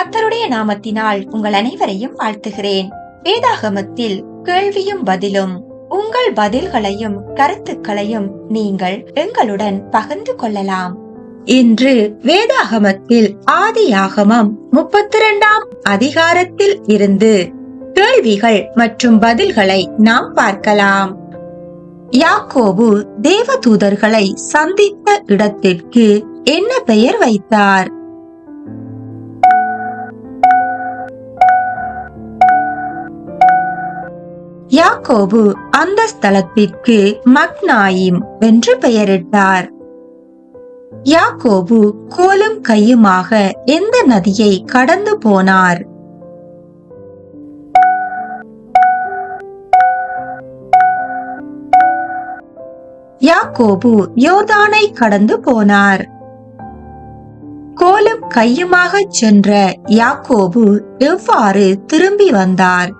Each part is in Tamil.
கத்தருடைய நாமத்தினால் உங்கள் அனைவரையும் வாழ்த்துகிறேன். வேதாகமத்தில் கேள்வியும் பதிலும் உங்கள் பதில்களையும் கருத்துக்களையும் நீங்கள் எங்களுடன் பகிர்ந்து கொள்ளலாம். இன்று வேதாகமத்தில் ஆதியாகமம் முப்பத்தி இரண்டாம் அதிகாரத்தில் இருந்து கேள்விகள் மற்றும் பதில்களை நாம் பார்க்கலாம். யாக்கோபு தேவதூதர்களை சந்தித்த இடத்திற்கு என்ன பெயர் வைத்தார்? யாக்கோபு அந்த ஸ்தலத்திற்கு மக்னாயிம் என்று பெயரிட்டார். யாக்கோபு கோலும் கையுமாக எந்த நதியை கடந்து போனார். யாக்கோபு யோர்தானை கடந்து போனார். கோலும் கையுமாக சென்ற யாக்கோபு எவ்வாறு திரும்பி வந்தார்?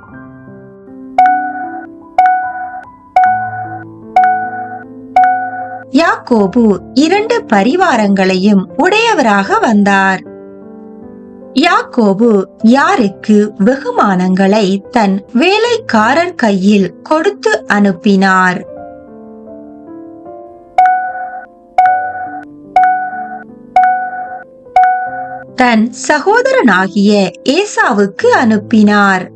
யாக்கோபு இரண்டு பரிவாரங்களையும் உடையவராக வந்தார். யாக்கோபு யாருக்கு வெகுமானங்களை தன் வேலைக்காரர் கையில் கொடுத்து அனுப்பினார். தன் சகோதரனாகிய ஏசாவுக்கு அனுப்பினார்.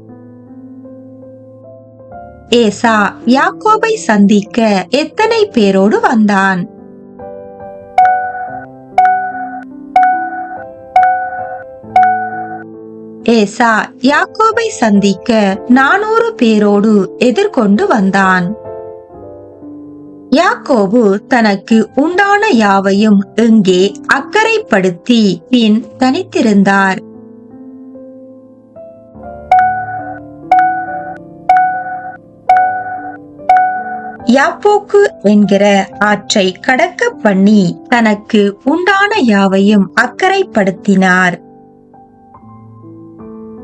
ஏசா யாக்கோபை சந்திக்க எத்தனை பேரோடு வந்தான்? ஏசா யாக்கோபை சந்திக்க நானூறு பேரோடு எதிர்கொண்டு வந்தான். யாக்கோபு தனக்கு உண்டான யாவையும் எங்கே அக்கறைப்படுத்தி பின் தனித்திருந்தார். யாப்போக்கு என்கிற ஆற்றை கடக்க பண்ணி தனக்கு உண்டான யாவையும் அக்கறைப்படுத்தினார்.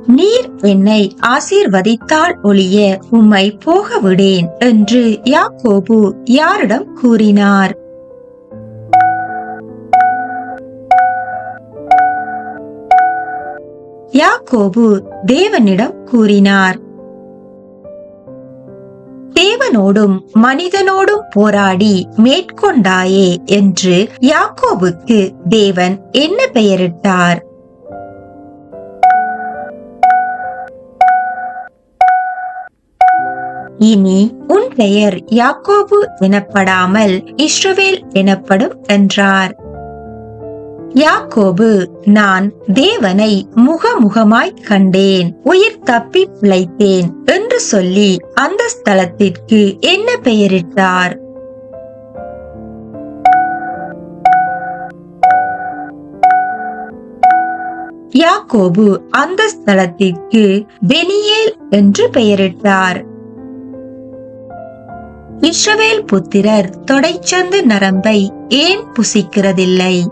நீர் என்னை ஆசீர்வதித்தால் ஒளிய உம்மை போக விடேன் என்று யாக்கோபு யாரிடம் கூறினார். யாக்கோபு தேவனிடம் கூறினார். தேவனோடும் மனிதனோடும் போராடி மேற்கொண்டாயே என்று யாக்கோபுக்கு தேவன் என்ன பெயரிட்டார்? இனி உன் பெயர் யாக்கோபு எனப்படாமல் இஸ்ரவேல் எனப்படும் என்றார். யாக்கோபு நான் தேவனை முகமுகமாய் கண்டேன் உயிர் தப்பி பிழைத்தேன் என்று சொல்லி அந்த ஸ்தலத்திற்கு என்ன பெயரிட்டார்? யாக்கோபு அந்த ஸ்தலத்திற்கு பெனியேல் என்று பெயரிட்டார். இஸ்ரவேல் புத்திரர் தொடைச்சந்து நரம்பை ஏன் புசிக்கிறதில்லை?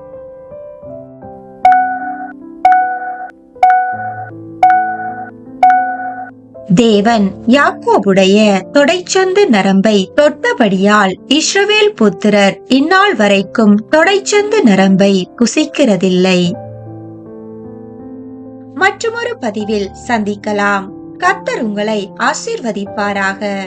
தேவன் யாக்கோபுடைய தொடைச்சந்து நரம்பை தொட்டபடியால் இஸ்ரவேல் புத்திரர் இந்நாள் வரைக்கும் தொடைச்சந்து நரம்பை குசிக்கிறதில்லை. மற்றொரு பதிவில் சந்திக்கலாம். கத்தர் உங்களை ஆசிர்வதிப்பாராக.